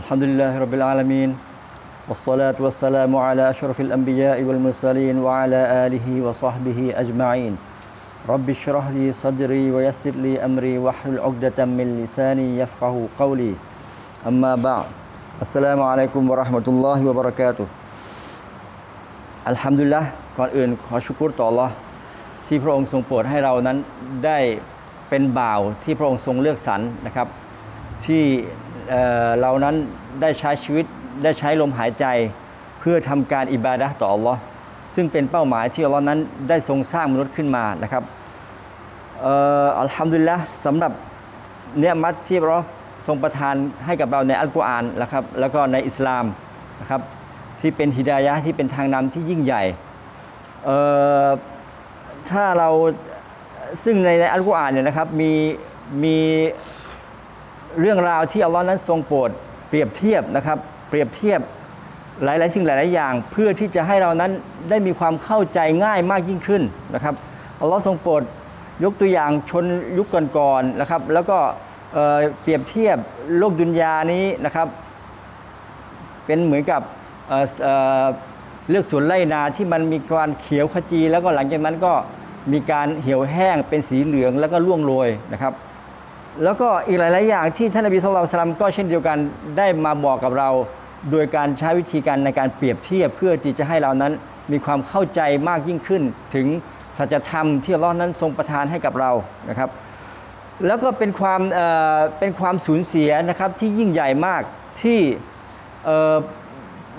الحمد لله رب العالمين والصلاة والسلام على أشرف الأنبياء والمرسلين وعلى آله وصحبه أجمعين رب اشرح لي صدري ويسر لي أمري واحلل عقدة من لساني يفقه قولي أما بعد السلام عليكم ورحمة الله وبركاته อัลฮัมดุลิลละก่อนอื่นขอชุกรต่อ Allah ที่พระองค์ทรงโปรดให้เรานั้นได้เป็นบ่าวที่พระองค์ทรงเลือกสรรนะครับ ที่ เเรานั้นได้ใช้ชีวิตได้ใช้ลมหายใจ เพื่อทำการอิบาดะต่อ Allah ซึ่งเป็นเป้าหมายที่ Allah นั้นได้ทรงสร้างมนุษย์ขึ้นมานะครับอัลฮัมดุลิลละสำหรับเนื้อมัดที่เราทรงประทานให้กับเราในอัลกุรอานนะครับแล้วก็ในอิสลามนะครับที่เป็นฮิดายะที่เป็นทางนำที่ยิ่งใหญ่ถ้าเราซึ่งในในอัลกุรอานเนี่ยนะครับมีมี เรื่องราวที่อัลลอฮ์นั้นทรงโปรดเปรียบเทียบนะครับ เปรียบเทียบหลาย ๆ สิ่งหลาย ๆ อย่าง เพื่อที่จะให้เรานั้นได้มีความเข้าใจง่ายมากยิ่งขึ้นนะครับอัลลอฮ์ทรงโปรดยกตัวอย่างชนยุคก่อนๆนะครับ แล้วก็เเปรียบเทียบโลกดุนยานี้นะครับ เป็นเหมือนกับเเเลือกสวนไร่นาที่มันมีการเขียวขจี แล้วก็หลังจากนั้นก็มีการเหี่ยวแห้งเป็นสีเหลืองแล้วก็ร่วงโรยนะครับ แล้วก็อีกหลาย ๆ อย่างที่ท่านนบีสุลต่านสลัมก็เช่นเดียวกันได้มาบอกกับเรา โดยการใช้วิธีการในการเปรียบเทียบเพื่อที่จะให้เรานั้นมีความเข้าใจมากยิ่งขึ้น ถึงสัจธรรมที่ลอ์นั้นทรงประทานให้กับเรานะครับ แล้วก็เป็นความเเป็นความสูญเสียนะครับที่ยิ่งใหญ่มากที่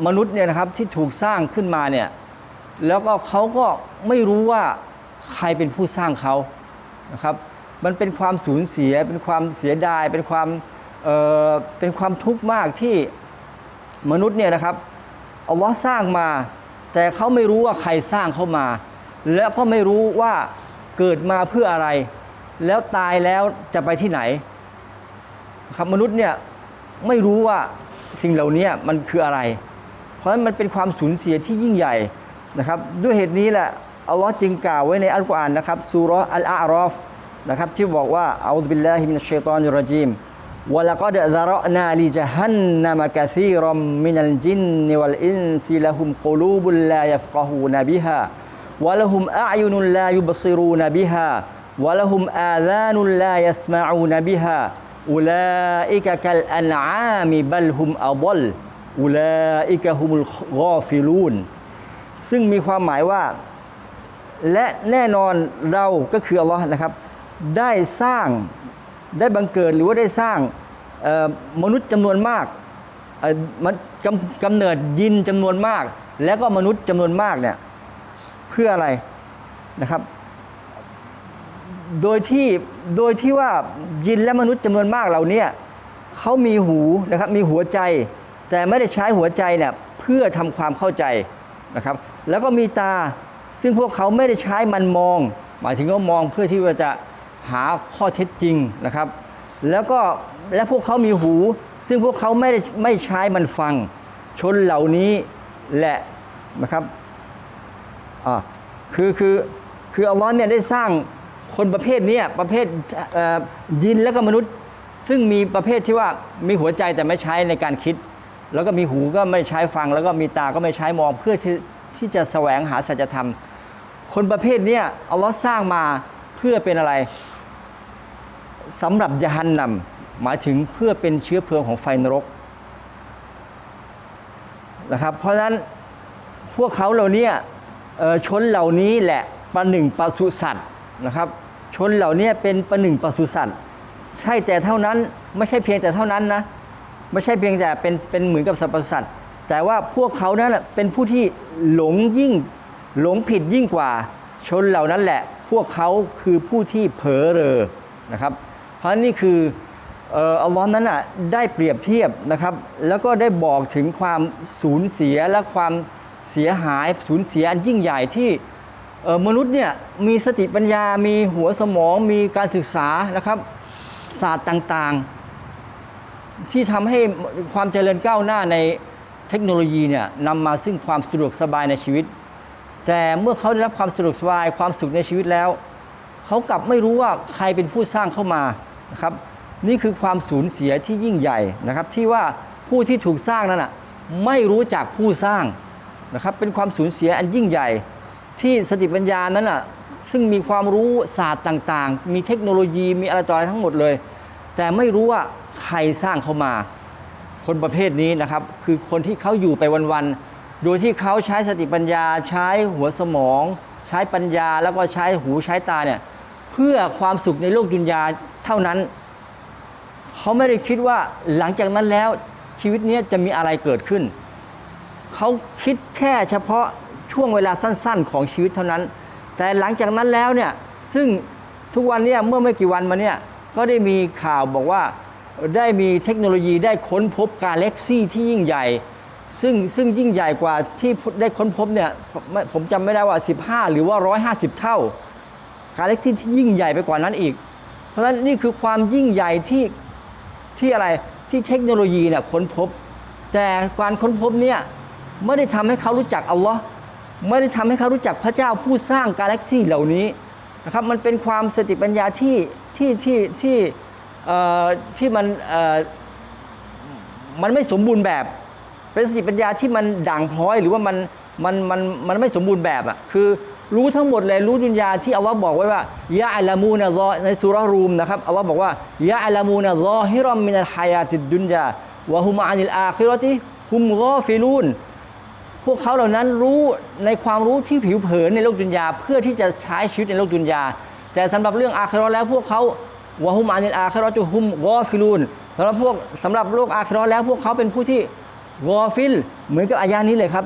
มนุษย์เนี่ยนะครับที่ถูกสร้างขึ้นมาเนี่ยแล้วก็เขาก็ไม่รู้ว่าใครเป็นผู้สร้างเขานะครับ มันเป็นความสูญเสีย เป็นความเสียดาย เป็นความเอ่อเป็นความทุกข์มากที่มนุษย์เนี่ยนะครับอัลลอฮ์สร้างมา แต่เขาไม่รู้ว่าใครสร้างเขามา และก็ไม่รู้ว่าเกิดมาเพื่ออะไร แล้วตายแล้วจะไปที่ไหนครับมนุษย์เนี่ยไม่รู้ว่าสิ่งเหล่านี้มันคืออะไร เพราะฉะนั้นมันเป็นความสูญเสียที่ยิ่งใหญ่นะครับ ด้วยเหตุนี้แหละอัลลอฮ์จึงกล่าวไว้ในอัลกุรอานนะครับซูราะห์อัลอาอรอฟ นะครับที่บอกว่าอัลลอฮฺบิลลาฮิมินชัยฏอนิรจีมวะลักดซะราะนาลิจฮันนัมะกะซีรัมมินัลจินนิวัลอินซิละฮุมกลูบุลลายัฟกะฮูนบิฮาวะละฮุมอะอยุนุลลายุบซิรูนบิฮาวะละฮุมอาซานุลลายัสมะอูนบิฮาอุลาอิกะกัลอันอามิบัลฮุมอัฎลอุลาอิกะฮุมุลกอฟิลูนซึ่งมีความหมายว่า และแน่นอนเราก็คืออัลลอฮ์นะครับ ได้สร้างได้บังเกิดหรือว่าได้สร้างมนุษย์จำนวนมากมันกำกำเนิดยินจำนวนมาก แล้วก็มนุษย์จำนวนมากเนี่ยเพื่ออะไรนะครับ โดยที่โดยที่ว่ายินและมนุษย์จำนวนมากเรานี่ยเขามีหูนะครับมีหัวใจ แต่ไม่ได้ใช้หัวใจเนี่ยเพื่อทำความเข้าใจนะครับ แล้วก็มีตาซึ่งพวกเขาไม่ได้ใช้มันมอง หมายถึงว่ามองเพื่อที่ว่าจะ หาข้อเท็จจริงนะครับ แล้วก็และพวกเขามีหู ซึ่งพวกเขาไม่ได้ไม่ใช้มันฟัง ชนเหล่านี้แหละนะครับอ่าคือคือคืออัลลอฮ์เนี่ยได้สร้างคนประเภทนี้ประเภทยินและก็มนุษย์ ซึ่งมีประเภทที่ว่ามีหัวใจแต่ไม่ใช้ในการคิด แล้วก็มีหูก็ไม่ใช้ฟัง แล้วก็มีตาก็ไม่ใช้มองเพื่อที่ที่จะแสวงหาสัจธรรม คนประเภทนี้อัลลอฮ์สร้างมา เพื่อเป็นอะไรสำหรับยะฮันนำหมายถึงเพื่อเป็นเชื้อเพลิงของไฟนรกนะครับ เพราะฉะนั้นพวกเขาเหล่านี้ชนเหล่านี้แหละประหนึ่งปศุสัตว์นะครับ ชนเหล่านี้เป็นประหนึ่งปศุสัตว์ใช่แต่เท่านั้นไม่ใช่เพียงแต่เท่านั้นนะไม่ใช่เพียงแต่เป็นเป็นเหมือนกับสรรพสัตว์แต่ว่าพวกเขานั้นเป็นผู้ที่หลงยิ่งหลงผิดยิ่งกว่าชนเหล่านั้นแหละ พวกเขาคือผู้ที่เผลอเรอนะครับ เพราะนี่คืออัลลอฮ์นั้นอะได้เปรียบเทียบนะครับ แล้วก็ได้บอกถึงความสูญเสียและความเสียหายสูญเสียอันยิ่งใหญ่ที่มนุษย์เนี่ยมีสติปัญญา มีหัวสมอง มีการศึกษานะครับ ศาสตร์ต่างๆ ที่ทำให้ความเจริญก้าวหน้าในเทคโนโลยีเนี่ยนำมาซึ่งความสะดวกสบายในชีวิต แต่เมื่อเขาได้รับความสะดวกสบายความสุขในชีวิตแล้ว เขากลับไม่รู้ว่าใครเป็นผู้สร้างเข้ามานะครับ นี่คือความสูญเสียที่ยิ่งใหญ่นะครับ ที่ว่าผู้ที่ถูกสร้างนั้นอะไม่รู้จักผู้สร้างนะครับ เป็นความสูญเสียอันยิ่งใหญ่ ที่สติปัญญานั้นอะซึ่งมีความรู้ศาสตร์ต่างๆ มีเทคโนโลยีมีอะไรต่ออะไรทั้งหมดเลย แต่ไม่รู้ว่าใครสร้างเขามา คนประเภทนี้นะครับ คือคนที่เขาอยู่ไปวันๆ โดยที่เขาใช้สติปัญญาใช้หัวสมอง ใช้ปัญญาแล้วก็ใช้หูใช้ตาเนี่ยเพื่อความสุขในโลกดุนยาเท่านั้น เขาไม่ได้คิดว่าหลังจากนั้นแล้วชีวิตนี้จะมีอะไรเกิดขึ้น เขาคิดแค่เฉพาะช่วงเวลาสั้น ๆ ของชีวิตเท่านั้น แต่หลังจากนั้นแล้วเนี่ยซึ่งทุกวันเนี่ยเมื่อไม่กี่วันมาเนี่ยก็ได้มีข่าวบอกว่าได้มีเทคโนโลยีได้ค้นพบกาแล็กซี่ที่ยิ่งใหญ่ ซึ่งซึ่งยิ่งใหญ่กว่าที่ได้ค้นพบเนี่ยผมจำไม่ได้ว่า 15 หรือว่า 150 เท่ากาแล็กซี่ที่ยิ่งใหญ่ไปกว่านั้นอีก เพราะฉะนั้นนี่คือความยิ่งใหญ่ที่ที่อะไรที่เทคโนโลยีเนี่ยค้นพบ แต่การค้นพบเนี่ยไม่ได้ทำให้เขารู้จักอัลลอฮ์ไม่ได้ทำให้เขารู้จักพระเจ้าผู้สร้างกาแล็กซี่เหล่านี้นะครับมันเป็นความสติปัญญาที่ที่ที่ที่ที่มันมันไม่สมบูรณ์แบบ เป็นสติปัญญาที่มันด่างพร้อยหรือว่ามันมันมันมันไม่สมบูรณ์แบบอะคือรู้ทั้งหมดเลยรู้ดุนยาที่อัลลอฮ์บอกไว้ว่ายะอัลามูนะรอในสุระรูมนะครับอัลลอฮ์บอกว่ายะอัลามูนะรอฮิรอมมินัลฮายาติดดุนยาวะฮุมอานิลอาคิราะติฮุมกอฟิลูนพวกเขาเหล่านั้นรู้ในความรู้ที่ผิวเผินในโลกดุนยาเพื่อที่จะใช้ชีวิตในโลกดุนยา แต่สำหรับเรื่องอาคิราะแล้วพวกเขาวะฮุมอานิลอาคิราะตุฮุมกอฟิลูนสำหรับพวกสำหรับโลกอาคิราะแล้วพวกเขาเป็นผู้ที่ กอฟิล เหมือนกับอายานี้เลยครับ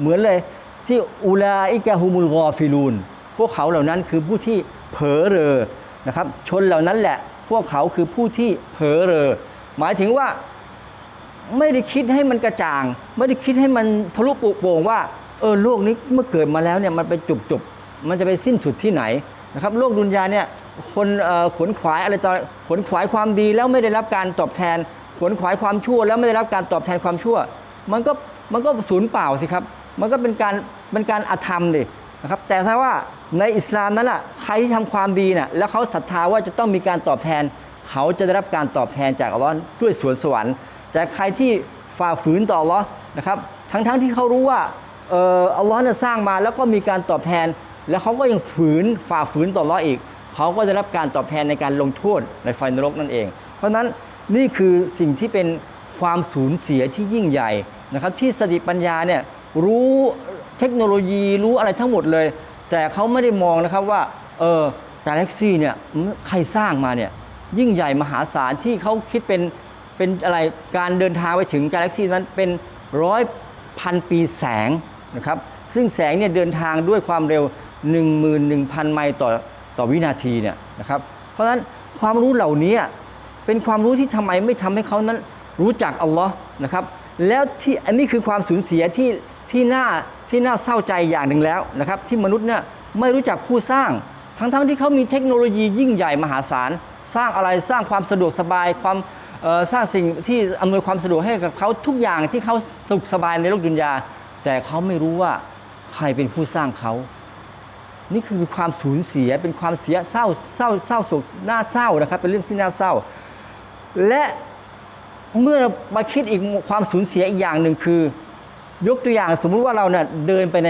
เหมือนเลยที่อูลาอิกะฮุมุลกอฟิลูน พวกเขาเหล่านั้นคือผู้ที่เผลอเรอนะครับ ชนเหล่านั้นแหละ พวกเขาคือผู้ที่เผลอเรอ หมายถึงว่าไม่ได้คิดให้มันกระจ่าง ไม่ได้คิดให้มันทะลุปุโป่งว่าเออโลกนี้เมื่อเกิดมาแล้วเนี่ยมันไปจุบจบมันจะไปสิ้นสุดที่ไหนนะครับโลกดุนยาเนี่ยคนขนขวายอะไรต่อขนขวายความดีแล้วไม่ได้รับการตอบแทน ขนขวายความชั่วแล้วไม่ได้รับการตอบแทนความชั่ว มันก็มันก็สูญเปล่าสิครับ มันก็เป็นการเป็นการอธรรมดินะครับ แต่ถ้าว่าในอิสลามนั้นอะใครที่ทำความดีน่ะแล้วเขาศรัทธาว่าจะต้องมีการตอบแทน เขาจะได้รับการตอบแทนจากอัลลอฮ์ด้วยสวนสวรรค์ แต่ใครที่ฝ่าฝืนต่ออัลลอฮ์นะครับทั้งๆทที่เขารู้ว่าเอ่ออัลลอฮ์เนี่ยสร้างมาแล้วก็มีการตอบแทน แล้วเขาก็ยังฝืนฝ่าฝืนต่ออัลลอฮ์อีก เขาก็จะรับการตอบแทนในการลงโทษในไฟนรกนั่นเอง เพราะฉะนั้น นี่คือสิ่งที่เป็นความสูญเสียที่ยิ่งใหญ่นะครับ ที่สติปัญญาเนี่ยรู้เทคโนโลยีรู้อะไรทั้งหมดเลย แต่เขาไม่ได้มองนะครับว่าเออกาแล็กซี่เนี่ยใครสร้างมาเนี่ยยิ่งใหญ่มหาศาลที่เขาคิดเป็นเป็นอะไรการเดินทางไปถึงกาแล็กซีนั้นเป็นร้อยพันปีแสงนะครับซึ่งแสงเนี่ยเดินทางด้วยความเร็ว 11,000 ไมล์ต่อต่อวินาทีเนี่ยนะครับเพราะฉะนั้นความรู้เหล่านี้ เป็นความรู้ที่ทำไมไม่ทำให้เขานั้นรู้จักอัลลอฮ์นะครับ แล้วที่อันนี้คือความสูญเสียที่ที่น่าที่น่าเศร้าใจอย่างหนึ่งแล้วนะครับ ที่มนุษย์เนี่ยไม่รู้จักผู้สร้าง ทั้งๆที่เขามีเทคโนโลยียิ่งใหญ่มหาศาล สร้างอะไรสร้างความสะดวกสบายความสร้างสิ่งที่อำนวยความสะดวกให้กับเขาทุกอย่างที่เขาสุขสบายในโลกดุนยา แต่เขาไม่รู้ว่าใครเป็นผู้สร้างเขา นี่คือความสูญเสียเป็นความเสียเศร้าเศร้าเศร้าโศกน่าเศร้านะครับ เป็นเรื่องที่น่าเศร้า และเมื่อมาคิดอีกความสูญเสียอีกอย่างหนึ่งคือ ยกตัวอย่างสมมุติว่าเราเนี่ยเดินไปใน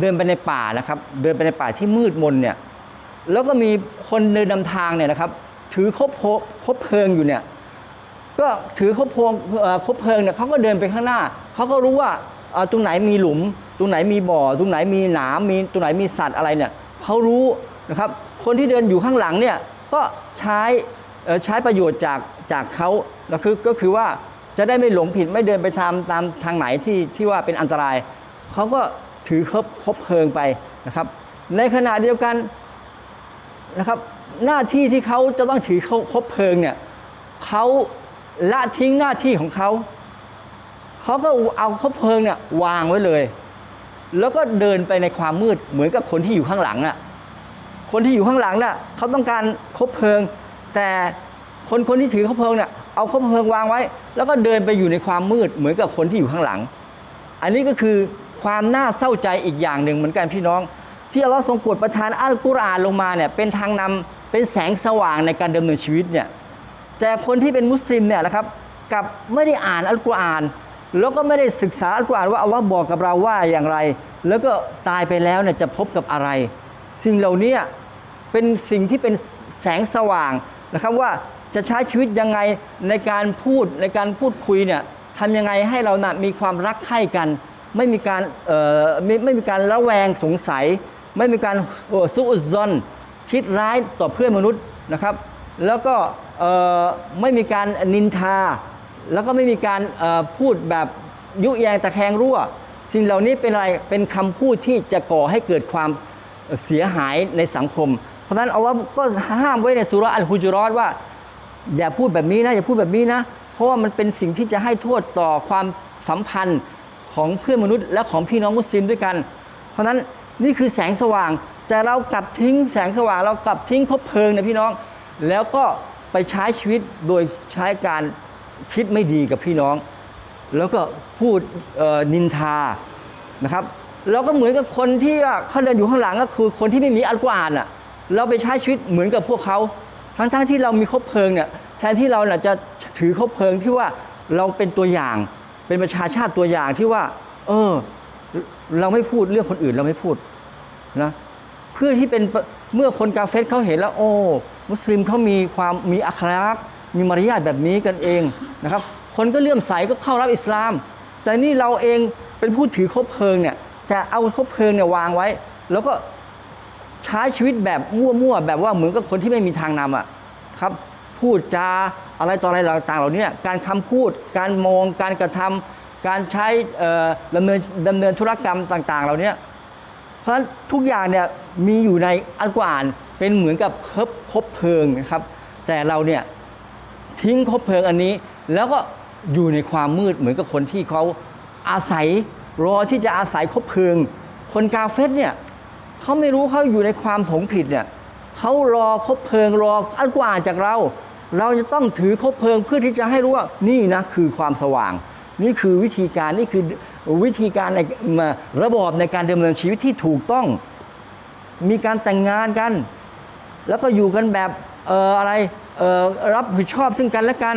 เดินไปในป่านะครับ เดินไปในป่าที่มืดมนเนี่ยแล้วก็มีคนเดินนำทางเนี่ยนะครับ ถือคบโคบเพลิงอยู่เนี่ยก็ถือคบเพลิงคบเพลิงเนี่ยเขาก็เดินไปข้างหน้าเขาก็รู้ว่าตรงไหนมีหลุม ตรงไหนมีบ่อ ตรงไหนมีหนามมีตรงไหนมีสัตว์อะไรเนี่ยเขารู้นะครับ คนที่เดินอยู่ข้างหลังเนี่ยก็ใช้ใช้ประโยชน์จาก จากเขาแล้วคือก็คือว่าจะได้ไม่หลงผิดไม่เดินไปทำตามทางไหนที่ที่ว่าเป็นอันตราย เขาก็ถือคบคบเพลิงไปนะครับ ในขณะเดียวกันนะครับ หน้าที่ที่เขาจะต้องถือคบเพลิงเนี่ยเขาละทิ้งหน้าที่ของเขาเขาก็เอาคบเพลิงเนี่ยวางไว้เลย แล้วก็เดินไปในความมืดเหมือนกับคนที่อยู่ข้างหลังน่ะคนที่อยู่ข้างหลังน่ะเขาต้องการคบเพลิง แต่ คนคนที่ถือคบเพลิงเนี่ยเอาคบเพลิงวางไว้ แล้วก็เดินไปอยู่ในความมืดเหมือนกับคนที่อยู่ข้างหลัง อันนี้ก็คือความน่าเศร้าใจอีกอย่างหนึ่งเหมือนกันพี่น้อง ที่อัลลอฮ์ทรงโปรดประทานอัลกุรอานลงมาเนี่ยเป็นทางนำเป็นแสงสว่างในการดำเนินชีวิตเนี่ยแต่คนที่เป็นมุสลิมเนี่ยนะครับกับไม่ได้อ่านอัลกุรอาน แล้วก็ไม่ได้ศึกษาอัลกุรอานว่าอัลลอฮ์บอกกับเราว่าอย่างไร แล้วก็ตายไปแล้วเนี่ยจะพบกับอะไร สิ่งเหล่านี้เป็นสิ่งที่เป็นแสงสว่างนะครับว่า จะใช้ชีวิตยังไงในการพูดในการพูดคุยเนี่ยทำยังไงให้เรานะมีความรักใคร่กัน ไม่มีการไม่ไม่มีการระแวงสงสัย ไม่มีการซุอุซนคิดร้ายต่อเพื่อนมนุษย์นะครับ แล้วก็ไม่มีการนินทา แล้วก็ไม่มีการพูดแบบยุแยงตะแคงรั่ว สิ่งเหล่านี้เป็นอะไรเป็นคำพูดที่จะก่อให้เกิดความเสียหายในสังคม เพราะฉะนั้นเอัลลอฮ์ก็ห้ามไว้ในสุราอัลฮุจรอตว่า อย่าพูดแบบนี้นะอย่าพูดแบบนี้นะเพราะว่ามันเป็นสิ่งที่จะให้โทษต่อความสัมพันธ์ของเพื่อนมนุษย์ และของพี่น้องมุสลิมด้วยกัน เพราะนั้นนี่คือแสงสว่างแต่เรากลับทิ้งแสงสว่างเรากลับทิ้งคบเพลิงนะพี่น้อง แล้วก็ไปใช้ชีวิตโดยใช้การคิดไม่ดีกับพี่น้อง แล้วก็พูดนินทานะครับเราก็เหมือนกับคนที่ว่าเขาเดินอยู่ข้างหลังก็คือคนที่ไม่มีอัลกุรอานอะ เราไปใช้ชีวิตเหมือนกับพวกเขา ทั้งๆที่เรามีคบเพลิงเนี่ยแทนที่เราน่ะจะถือคบเพลิงที่ว่าเราเป็นตัวอย่าง เป็นประชาชาติตัวอย่างที่ว่า เออ เราไม่พูดเรื่องคนอื่นเราไม่พูดนะเพื่อที่เป็นเมื่อคนกาเฟสเขาเห็นแล้ว โอ้มุสลิมเขามีความมีอัคลากมีมารยาทแบบนี้กันเองนะครับ คนก็เลื่อมใสก็เข้ารับอิสลาม แต่นี่เราเองเป็นผู้ถือคบเพลิงเนี่ยจะเอาคบเพลิงเนี่ยวางไว้ แล้วก็ ใช้ชีวิตแบบมั่วๆแบบว่าเหมือนกับคนที่ไม่มีทางนำอะครับพูดจาอะไรต่ออะไรต่างๆ เหล่านี้การคำพูด การมอง การกระทำการใช้เอ่อดำเนินดำเนินธุรกรรมต่าง ๆ เหล่านี้เพราะฉะนั้นทุกอย่างเนี่ยมีอยู่ในอัลกุรอานเป็นเหมือนกับคบคบเพลิงนะครับ แต่เราเนี่ยทิ้งคบเพลิงอันนี้ แล้วก็อยู่ในความมืดเหมือนกับคนที่เขาอาศัยรอที่จะอาศัยคบเพลิง คนกาเฟสเนี่ย เขาไม่รู้เขาอยู่ในความถงผิดเนี่ยเขารอคบเพลิงรออัลกุรอานจากเรา เราจะต้องถือคบเพลิงเพื่อที่จะให้รู้ว่านี่นะคือความสว่าง นี่คือวิธีการนี่คือวิธีการในระบอบในการดำเนินชีวิตที่ถูกต้อง มีการแต่งงานกัน แล้วก็อยู่กันแบบอออะไรรับผิดชอบซึ่งกันและกัน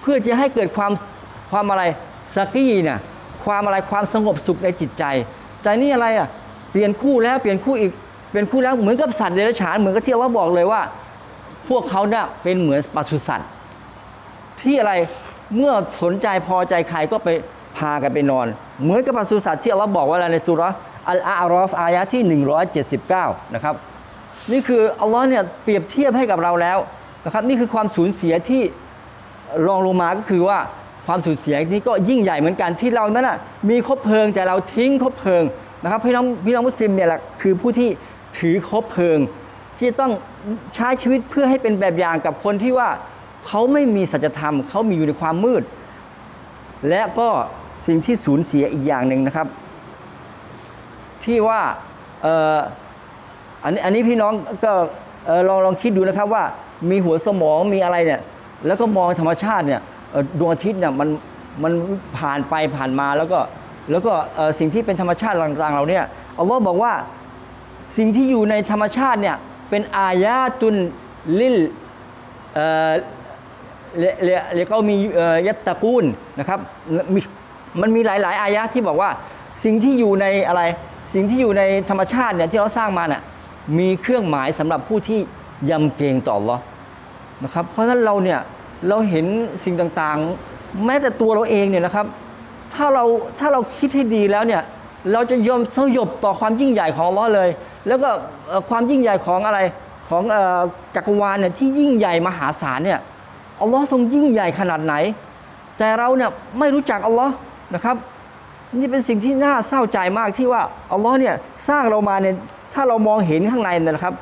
เพื่อจะให้เกิดความความอะไรสกี้เนี่ยความอะไรความสงบสุขในจิตใจ แต่นี่อะไรอะ เปลี่ยนคู่แล้วเปลี่ยนคู่อีกเปลี่ยนคู่แล้วเหมือนกับสัตว์เดรัจฉานเหมือนกับเที่ว่าบอกเลยว่า พวกเขาเนี่ยเป็นเหมือนปศุสัตว์ที่อะไรเมื่อสนใจพอใจใครก็ไปพากันไปนอน เหมือนกับปศุสัตว์ที่อัลลอฮ์บอกไว้แล้วในสุราอัลอารอฟอายะที่ 179 นะครับ นี่คืออัลลอฮ์เนี่ยเปรียบเทียบให้กับเราแล้วนะครับนี่คือความสูญเสียที่รองลงมาก็คือว่าความสูญเสียนี้ก็ยิ่งใหญ่เหมือนกันที่เรานั้นน่ะมีคบเพลิงแต่เราทิ้งคบเพลิง นะครับพี่น้องพี่น้องมุสลิมเนี่ยแหละคือผู้ที่ถือคบเพลิง ที่ต้องใช้ชีวิตเพื่อให้เป็นแบบอย่างกับคนที่ว่าเขาไม่มีสัจธรรมเขามีอยู่ในความมืด และก็สิ่งที่สูญเสียอีกอย่างหนึ่งนะครับ ที่ว่าเอ่อันนี้อันนี้พี่น้องก็ลองลองคิดดูนะครับว่ามีหัวสมองมีอะไรเนี่ยแล้วก็มองธรรมชาติเนี่ยดวงอาทิตย์เนี่ยมันมันผ่านไปผ่านมาแล้วก็ แล้วก็สิ่งที่เป็นธรรมชาติต่างๆเราเนี่ยอัลลอฮ์บอกว่าสิ่งที่อยู่ในธรรมชาติเนี่ยเป็นอายาตุนลิลเอ่อเลเลเลเขามียัตตะกูลนะครับม,มันมีหลาย ๆ อายะที่บอกว่าสิ่งที่อยู่ในอะไรสิ่งที่อยู่ในธรรมชาติเนี่ยที่เราสร้างมาเนี่ยมีเครื่องหมายสำหรับผู้ที่ยำเกรงต่ออัลเลอนะครับเพราะฉะนั้นเราเนี่ยเราเห็นสิ่งต่างๆ แม้แต่ตัวเราเองเนี่ยนะครับ ถ้าเราถ้าเราคิดให้ดีแล้วเนี่ยเราจะยอมสยบต่อความยิ่งใหญ่ของอัลลอเลย แล้วก็ความยิ่งใหญ่ของอะไรของจักรวาลเนี่ยที่ยิ่งใหญ่มหาศาลเนี่ยอัลลอฮ์ทรงยิ่งใหญ่ขนาดไหน แต่เราเนี่ยไม่รู้จักอัลลอฮ์นะครับ นี่เป็นสิ่งที่น่าเศร้าใจมากที่ว่าอัลลอฮ์เนี่ยสร้างเรามาเนี่ยถ้าเรามองเห็นข้างในนะครับ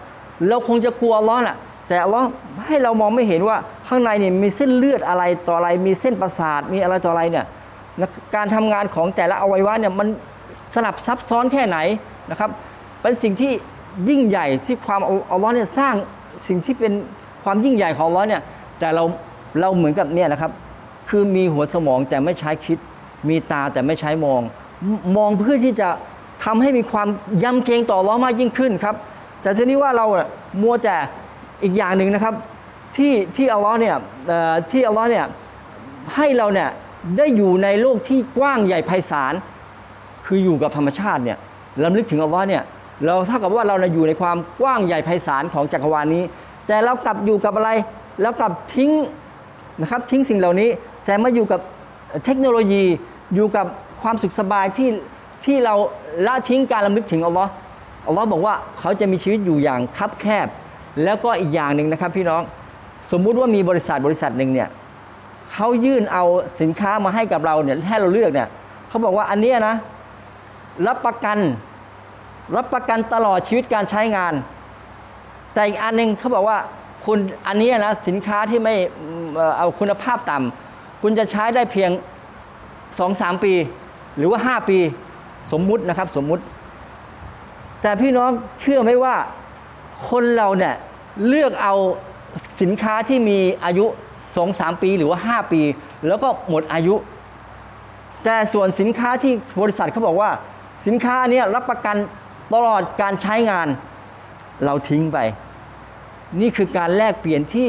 เราคงจะกลัวอัลลอฮ์น่ะแต่อัลลอฮ์ให้เรามองไม่เห็นว่าข้างในเนี่ยมีเส้นเลือดอะไรต่ออะไรมีเส้นประสาทมีอะไรต่ออะไรเนี่ย การทำงานของแต่ละอวัยวะเนี่ยมันสลับซับซ้อนแค่ไหนนะครับเป็นสิ่งที่ยิ่งใหญ่ที่ความอัลลอเนี่ยสร้างสิ่งที่เป็นความยิ่งใหญ่ของอัลลอเนี่ยแต่เราเราเหมือนกับเนี่ยนะครับ คือมีหัวสมองแต่ไม่ใช้คิด มีตาแต่ไม่ใช้มอง มองเพื่อที่จะทำให้มีความยำเกรงต่อลเลอมากยิ่งขึ้นครับแต่ทีนี้ว่าเราอะมัวแต่อีกอย่างหนึ่งนะครับที่ที่อัลลอฮ์เนี่ยที่อัลลอฮ์เนี่ยให้เราเนี่ย ได้อยู่ในโลกที่กว้างใหญ่ไพศาล คืออยู่กับธรรมชาติเนี่ยลำลึกถึงอัลลอฮ์เนี่ยเราเท่ากับว่าเราอยู่ในความกว้างใหญ่ไพศาลของจักรวาลนี้ แต่เรากลับอยู่กับอะไร แล้วกลับทิ้งนะครับทิ้งสิ่งเหล่านี้ แต่มาอยู่กับเทคโนโลยีอยู่กับความสุขสบายที่ที่เราละทิ้งการลำลึกถึงอัลลอฮ์อัลลอฮ์บอกว่าเขาจะมีชีวิตอยู่อย่างคับแคบ แล้วก็อีกอย่างหนึ่งนะครับพี่น้อง สมมุติว่ามีบริษัทบริษัทหนึ่งเนี่ย เขายื่นเอาสินค้ามาให้กับเราเนี่ยให้เราเลือกเนี่ยเขาบอกว่าอันนี้นะ รับประกัน รับประกันตลอดชีวิตการใช้งาน แต่อีกอันหนึ่งเขาบอกว่าคุณอันนี้นะสินค้าที่ไม่เอ่อเอาคุณภาพต่ำคุณจะใช้ได้เพียง 2-3 ปี หรือว่า 5 ปีสมมุตินะครับสมมุติ แต่พี่น้องเชื่อไหมว่าคนเราเนี่ยเลือกเอาสินค้าที่มีอายุ 2-3 ปีหรือว่า 5 ปี แล้วก็หมดอายุ แต่ส่วนสินค้าที่บริษัทเขาบอกว่าสินค้าเนี้ยรับประกันตลอดการใช้งานเราทิ้งไป นี่คือการแลกเปลี่ยนที่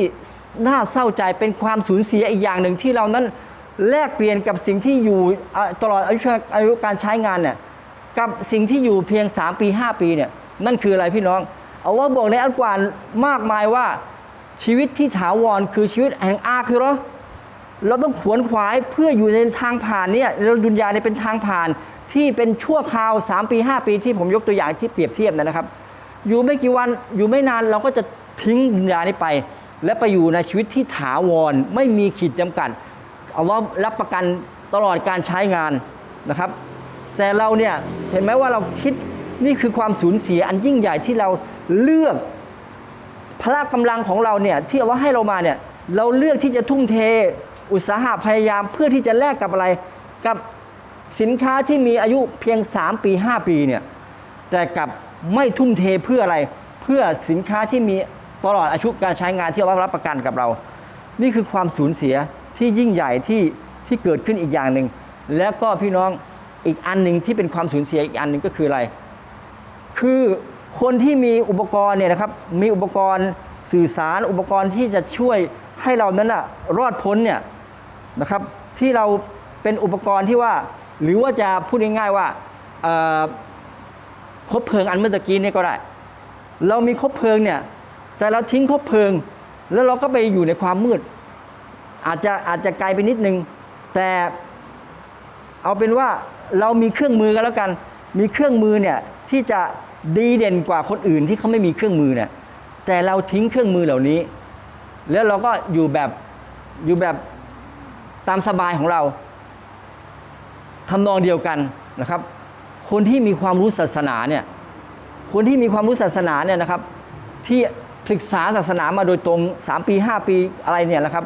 น่าเศร้าใจเป็นความสูญเสียอีกอย่างหนึ่งที่เรานั้นแลกเปลี่ยนกับสิ่งที่อยู่ตลอดอายุอายุการใช้งานเนี่ยกับสิ่งที่อยู่เพียง 3 ปี 5 ปีเนี่ยนั่นคืออะไรพี่น้องอัลลอฮ์บอกในอัลกุรอานมากมายว่า ชีวิตที่ถาวรคือชีวิตแห่งอาคือเหรอเราต้องขวนขวายเพื่ออยู่ในทางผ่านเนี่ยเราดุนยาเนี่ยเป็นทางผ่านที่เป็นชั่วคราว 3 ปี 5 ปีที่ผมยกตัวอย่างที่เปรียบเทียบนะครับ อยู่ไม่กี่วันอยู่ไม่นานเราก็จะทิ้งดุนยานี้ไป และไปอยู่ในชีวิตที่ถาวรไม่มีขีดจำกัดเอาว่ารับประกันตลอดการใช้งานนะครับ แต่เราเนี่ยเห็นไหมว่าเราคิดนี่คือความสูญเสียอันยิ่งใหญ่ที่เราเลือก พละกำลังของเราเนี่ยที่เลาะห์ให้เรามาเนี่ยเราเลือกที่จะทุ่มเทอุตสาหะพยายามเพื่อที่จะแลกกับอะไรกับสินค้าที่มีอายุเพียง 3 ปี 5 ปีเนี่ยแต่กับไม่ทุ่มเทเพื่ออะไร เพื่อสินค้าที่มีตลอดอายุการใช้งานที่เรารับประกันกับเรา นี่คือความสูญเสียที่ยิ่งใหญ่ที่ที่เกิดขึ้นอีกอย่างหนึ่งแล้วก็พี่น้องอีกอันหนึ่งที่เป็นความสูญเสียอีกอันหนึ่งก็คืออะไร คือ คนที่มีอุปกรณ์เนี่ยนะครับมีอุปกรณ์สื่อสารอุปกรณ์ที่จะช่วยให้เรานั้นอะรอดพ้นเนี่ยนะครับที่เราเป็นอุปกรณ์ที่ว่า หรือว่าจะพูดง่ายๆว่าคบเพลิงอันเมื่อตะกี้เนี่ยก็ได้ เรามีคบเพลิงเนี่ยแต่เราทิ้งคบเพลิง แล้วเราก็ไปอยู่ในความมืด อาจจะอาจจะไกลไปนิดนึง แต่เอาเป็นว่าเรามีเครื่องมือกันแล้วกัน มีเครื่องมือเนี่ยที่จะ ดีเด่นกว่าคนอื่นที่เขาไม่มีเครื่องมือเนี่ยแต่เราทิ้งเครื่องมือเหล่านี้ แล้วเราก็อยู่แบบอยู่แบบตามสบายของเราทำนองเดียวกันนะครับ คนที่มีความรู้ศาสนาเนี่ยคนที่มีความรู้ศาสนาเนี่ยนะครับ ที่ศึกษาศาสนามาโดยตรง 3 ปี 5 ปีอะไรเนี่ยนะครับ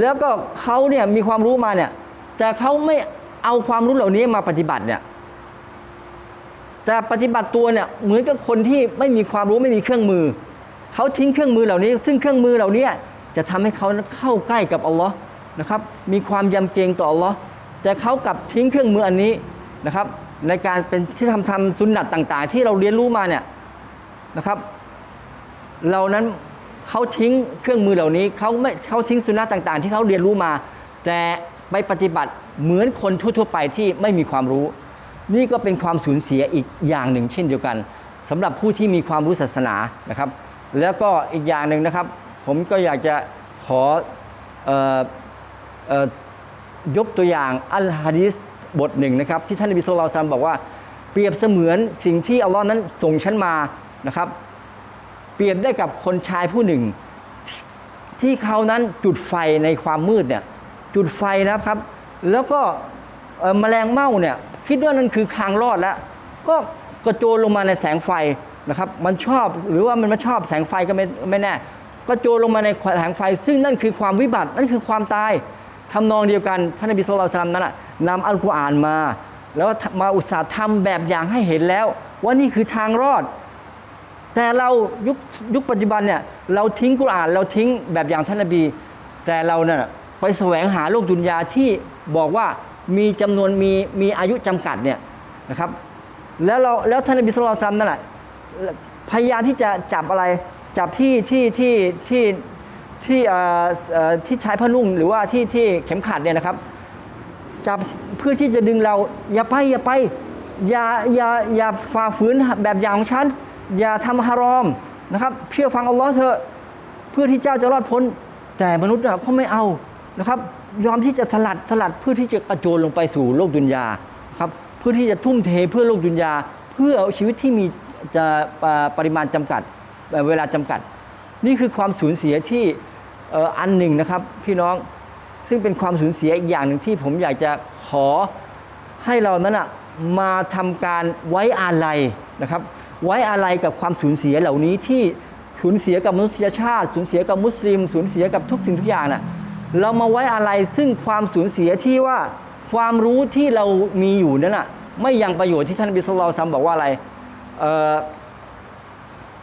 แล้วก็เขาเนี่ยมีความรู้มาเนี่ยแต่เขาไม่เอาความรู้เหล่านี้มาปฏิบัติเนี่ย แต่ปฏิบัติตัวเนี่ยเหมือนกับคนที่ไม่มีความรู้ไม่มีเครื่องมือ เขาทิ้งเครื่องมือเหล่านี้ ซึ่งเครื่องมือเหล่านี้จะทำให้เขานั้นเข้าใกล้กับอัลลอฮ์นะครับมีความยำเกรงต่ออัลลอฮ์แต่เขากลับทิ้งเครื่องมืออันนี้นะครับในการเป็นที่ทำทำสุนนัตต่างๆ ที่เราเรียนรู้มาเนี่ยนะครับเรานั้นเขาทิ้งเครื่องมือเหล่านี้เขาไม่เขาทิ้งสุนัขต่างๆ ที่เขาเรียนรู้มา แต่ไปปฏิบัติเหมือนคนทั่วๆไปที่ไม่มีความรู้ นี่ก็เป็นความสูญเสียอีกอย่างหนึ่งเช่นเดียวกันสำหรับผู้ที่มีความรู้ศาสนานะครับ แล้วก็อีกอย่างหนึ่งนะครับ ผมก็อยากจะขออออยกตัวอย่างอัลฮะดีษบทหนึ่งนะครับ ที่ท่านนบีสุลต่านบอกว่า เปรียบเสมือนสิ่งที่อัลลอฮ์นั้นส่งฉันมานะครับ เปรียบได้กับคนชายผู้หนึ่ง ที่เขานั้นจุดไฟในความมืดเนี่ยจุดไฟนะครับ แล้วก็แมลงเม่าเนี่ย คิดว่านั่นคือทางรอดแล้ว ก็กระโจนลงมาในแสงไฟนะครับ มันชอบหรือว่ามันไม่ชอบแสงไฟก็ไม่ไม่แน่กระโจนลงมาในแสงไฟ ซึ่งนั่นคือความวิบัติ นั่นคือความตายทำนองเดียวกันท่านนบีสุลต่านนั้นนะนำอัลกุรอานมา แล้วมาอุตสาห์ทำแบบอย่างให้เห็นแล้ว ว่านี่คือทางรอด แต่เรายุคยุคปัจจุบันเนี่ยเราทิ้งกุรอานเราทิ้งแบบอย่างท่านนบี แต่เราเนี่ยไปแสวงหาโลกดุนยาที่บอกว่า มีจำนวนมีมีอายุจำกัดเนี่ยนะครับ แล้วเราแล้วท่านนบีสุลต่านนั่นแหละพยายามที่จะจับอะไรจับที่ที่ที่ที่ที่เอ่อที่ใช้ผ้านุ่งหรือว่าที่ที่เข็มขัดเนี่ยนะครับ จับเพื่อที่จะดึงเรา อย่าไปอย่าไปอย่าอย่าอย่าฝ่าฝืนแบบอย่างของฉัน อย่าทำฮารอมนะครับเชื่อฟังอัลลอฮ์เถอะเพื่อที่เจ้าจะรอดพ้น แต่มนุษย์น่ะก็ไม่เอานะครับ ยอมที่จะสลัดสลัดเพื่อที่จะกระโจนลงไปสู่โลกดุนยาครับเพื่อที่จะทุ่มเทเพื่อโลกดุนยา เพื่อชีวิตที่มีจะปริมาณจำกัดเวลาจำกัด นี่คือความสูญเสียที่อันหนึ่งนะครับพี่น้องซึ่งเป็นความสูญเสียอีกอย่างหนึ่งที่ผมอยากจะขอให้เรานั้นอะมาทำการไว้อาลัยนะครับ ไว้อาลัยกับความสูญเสียเหล่านี้ที่สูญเสียกับมนุษยชาติ สูญเสียกับมุสลิม สูญเสียกับทุกสิ่งทุกอย่างน่ะ เรามาไว้อาลัยซึ่งความสูญเสียที่ว่าความรู้ที่เรามีอยู่นั้นน่ะไม่ยังประโยชน์ที่ท่านบิสลต่านบอกว่าอะไรอ่อ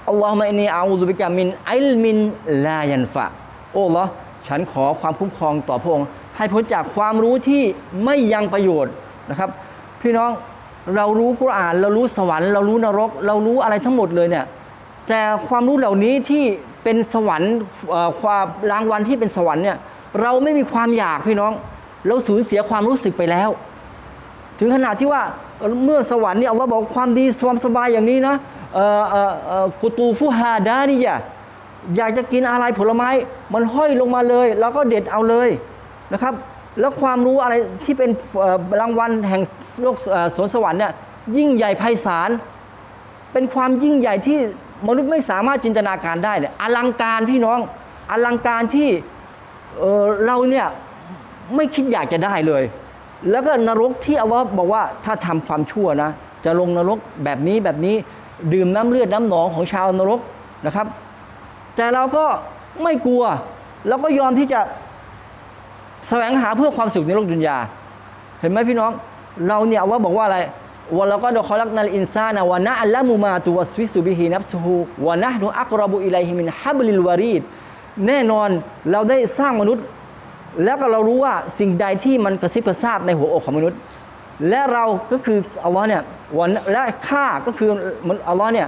อัลลอฮฺมะอินีอาอูซุบิกะมินไอลมินลายันฟะโอ้เหรอฉันขอความคุ้มครองต่อพระองค์ ให้พ้นจากความรู้ที่ไม่ยังประโยชน์นะครับ พี่น้องเรารู้กุรอานเรารู้สวรรค์เรารู้นรก เรารู้อะไรทั้งหมดเลยเนี่ยแต่ความรู้เหล่านี้ที่เป็นสวรรค์อ่อความรางวัลที่เป็นสวรรค์เนี่ย เราไม่มีความอยากพี่น้อง เราสูญเสียความรู้สึกไปแล้ว ถึงขนาดที่ว่าเมื่อสวรรค์เนี่อัลลอฮ์บอกความดีความสบายอย่างนี้นะกุตูฟุฮาดานี่ยอยากจะกินอะไรผลไม้ มันห้อยลงมาเลย แล้วก็เด็ดเอาเลยนะครับ แล้วความรู้อะไรที่เป็นรางวัลแห่งโลกสวนสวรรค์เนี่ยยิ่งใหญ่ไพศาลเป็นความยิ่งใหญ่ที่มนุษย์ไม่สามารถจินตนาการได้เนี่ยอลังการพี่น้องอลังการที่ เออเราเนี่ยไม่คิดอยากจะได้เลย แล้วก็นรกที่อัลลอฮ์บอกว่าถ้าทำความชั่วนะ จะลงนรกแบบนี้แบบนี้ดื่มน้ำเลือดน้ำหนองของชาวนรกนะครับ แต่เราก็ไม่กลัวเราก็ยอมที่จะแสวงหาเพื่อความสุขในโลกดุนยา เห็นไหมพี่น้อง เราเนี่ยอัลลอฮ์บอกว่าอะไรวะเราก็ดอคอลักนัลอินซานะวะนะอัลละมูมาตุวัสวิสุบิฮินับซูวะนะห์นุอักรบุอิลัยฮิมินฮับลิลวารีด แน่นอนเราได้สร้างมนุษย์ แล้วก็เรารู้ว่าสิ่งใดที่มันกระซิบกระซาบในหัวอกของมนุษย์ และเราก็คืออัลลอฮ์เนี่ยวันและข้าก็คือมันอัลลอฮ์เนี่ย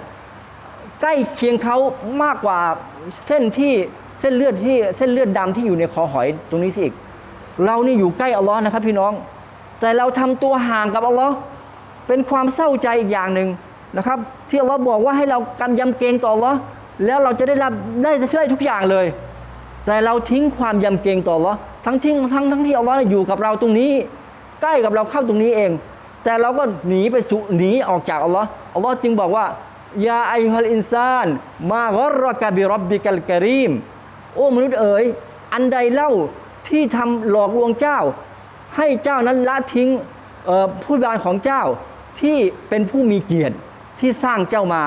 ใกล้เคียงเขามากกว่าเส้นที่เส้นเลือดที่เส้นเลือดดำที่อยู่ในคอหอยตรงนี้สิอีก เรานี่อยู่ใกล้อัลลอฮ์นะครับพี่น้อง แต่เราทำตัวห่างกับอัลลอฮ์เป็นความเศร้าใจอีกอย่างหนึ่งนะครับ ที่อัลลอฮ์บอกว่าให้เรากำยำเกรงต่ออัลลอฮ์ แล้วเราจะได้รับได้ช่วยทุกอย่างเลย แต่เราทิ้งความยำเกรงต่ออัลลอทั้งทิ้งทั้งทั้งที่อัลลอฮ์อยู่กับเราตรงนี้ ใกล้กับเราเข้าตรงนี้เอง แต่เราก็หนีไปสู่หนีออกจากอัลลอฮ์อัลลอฮ์จึงบอกว่ายาไอฮัลอินซาน มากรรกะบิรับบิกัลกรีม โอ้มนุษย์เอ๋ย อันใดเล่าที่ทำหลอกลวงเจ้า ให้เจ้านั้นละทิ้งผู้บานของเจ้าที่เป็นผู้มีเกียรติที่สร้างเจ้ามา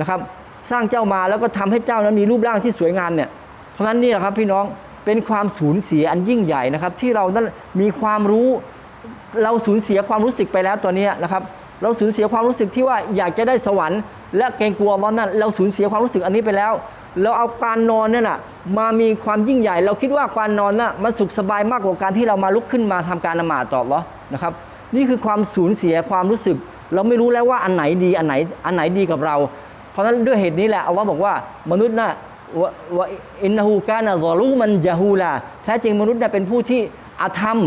นะครับ สร้างเจ้ามาแล้วก็ทำให้เจ้านั้นมีรูปร่างที่สวยงามเนี่ย เพราะฉะนั้นนี่แหละครับพี่น้องเป็นความสูญเสียอันยิ่งใหญ่นะครับ ที่เรานั้นมีความรู้เราสูญเสียความรู้สึกไปแล้วตัวนี้นะครับ เราสูญเสียความรู้สึกที่ว่าอยากจะได้สวรรค์และเกรงกลัวร้อนนั้น เราสูญเสียความรู้สึกอันนี้ไปแล้ว เราเอาการนอนเนี่ยนะมามีความยิ่งใหญ่ เราคิดว่าการนอนน่ะมันสุขสบายมากกว่าการที่เรามาลุกขึ้นมาทำการนมาดต่อหรอนะครับ นี่คือความสูญเสียความรู้สึก เราไม่รู้แล้วว่าอันไหนดีอันไหนอันไหนดีกับเรา ราะฉะนั้นด้วยเหตุนี้แหละอัลลอฮ์บอกว่ามนุษย์น่ะวะวะอินนฮูกานะซอลูมันจาฮูลาแท้จริงมนุษย์น่ะเป็นผู้ที่อาธรรม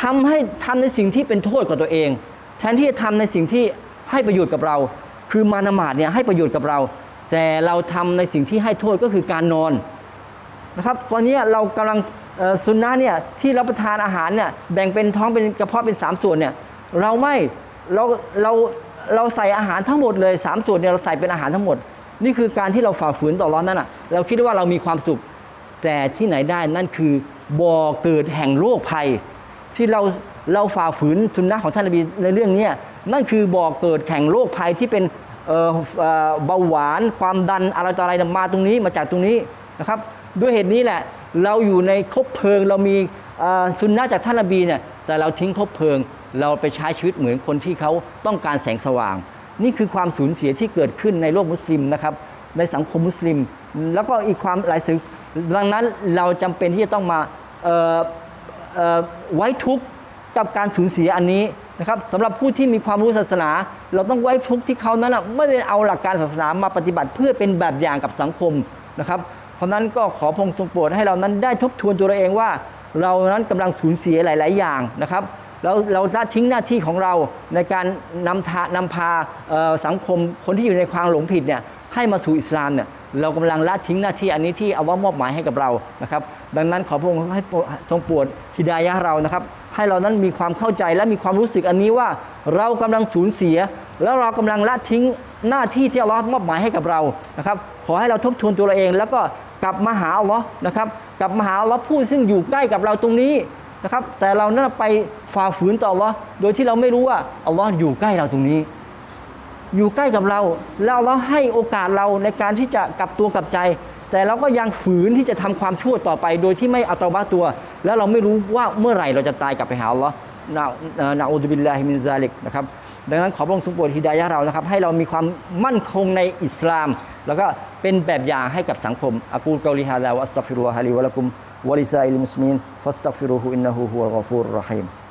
ทำให้ทำในสิ่งที่เป็นโทษกับตัวเอง แทนที่จะทำในสิ่งที่ให้ประโยชน์กับเรา คือมานมาดเนี่ยให้ประโยชน์กับเรา แต่เราทำในสิ่งที่ให้โทษก็คือการนอนนะครับตอนนี้เรากำลังสุนนะเนี่ยที่รับประทานอาหารเนี่ยแบ่งเป็นท้องเป็นกระเพาะเป็นสามส่วนเนี่ยเราไม่เราเรา เราใส่อาหารทั้งหมดเลยสามส่วนเนี่ยเราใส่เป็นอาหารทั้งหมด นี่คือการที่เราฝ่าฝืนต่อร้อนนั้นอะ เราคิดว่าเรามีความสุข แต่ที่ไหนได้นั่นคือบ่อเกิดแห่งโรคภัย ที่เราเราฝ่าฝืนสุนนะของท่านนบีในเรื่องเนี้ยนั่นคือบ่อเกิดแห่งโรคภัยที่เป็นเบาหวานความดันอะไรต่ออะไรมาตรงนี้มาจากตรงนี้นะครับ ด้วยเหตุนี้แหละเราอยู่ในคบเพลิงเรามีสุนนะจากท่านนบีเนี่ยแต่เราทิ้งคบเพลิง เราไปใช้ชีวิตเหมือนคนที่เขาต้องการแสงสว่าง นี่คือความสูญเสียที่เกิดขึ้นในโลกมุสลิมนะครับในสังคมมุสลิม แล้วก็อีกความหลายสิ่งดังนั้นเราจำเป็นที่จะต้องมาไว้ทุกข์กับการสูญเสียอันนี้นะครับสำหรับผู้ที่มีความรู้ศาสนา เราต้องไว้ทุกข์ที่เขานั้นไม่ได้เอาหลักการศาสนามาปฏิบัติเพื่อเป็นแบบอย่างกับสังคมนะครับ เพราะนั้นก็ขอพงค์ทรงโปรดให้เรานั้นได้ทบทวนตัวเราเองว่า เรานั้นกำลังสูญเสียหลาย ๆ อย่างนะครับ เราเราละทิ้งหน้าที่ของเราในการนำทานำพาสังคมคนที่อยู่ในความหลงผิดเนี่ยให้มาสู่อิสลามเนี่ยเรากำลังละทิ้งหน้าที่อันนี้ที่อัลลอฮ์มอบหมายให้กับเรานะครับ ดังนั้นขอพระองค์ให้ทรงปรดฮิดายะเรานะครับ ให้เรานั้นมีความเข้าใจและมีความรู้สึกอันนี้ว่าเรากำลังสูญเสีย แล้วเรากำลังละทิ้งหน้าที่ที่อัลลอฮ์มอบหมายให้กับเรานะครับ ขอให้เราทบทวนตัวเราเอง แล้วก็กลับมาหาอัลลอฮ์นะครับ กลับมาหาอัลลอฮ์ผู้ซึ่งอยู่ใกล้กับเราตรงนี้ นะครับ แต่เรานั้นไปฝ่าฝืนต่ออัลลอฮ์โดยที่เราไม่รู้ว่าอัลลอฮ์อยู่ใกล้เราตรงนี้ อยู่ใกล้กับเรา แล้วเราให้โอกาสเราในการที่จะกลับตัวกลับใจ แต่เราก็ยังฝืนที่จะทำความชั่วต่อไป โดยที่ไม่เอาตบ้าตัว แล้วเราไม่รู้ว่าเมื่อไหร่เราจะตายกลับไปหาอัลลอฮ์นะนะอูดบิลลาฮิมินซาลิกนะครับดังนั้นขอพระองค์ทรงโปรดฮิดายะเรานะครับ ให้เรามีความมั่นคงในอิสลาม แล้วก็เป็นแบบอย่างให้กับสังคมอากูลกอลิฮาลาวัสตัฟิรุฮะลิวะลักุมวะลิซาอิลมุสลิมินฟัสตัฟิรุฮุอินนะฮูฮุวัลกอฟูรรอฮีม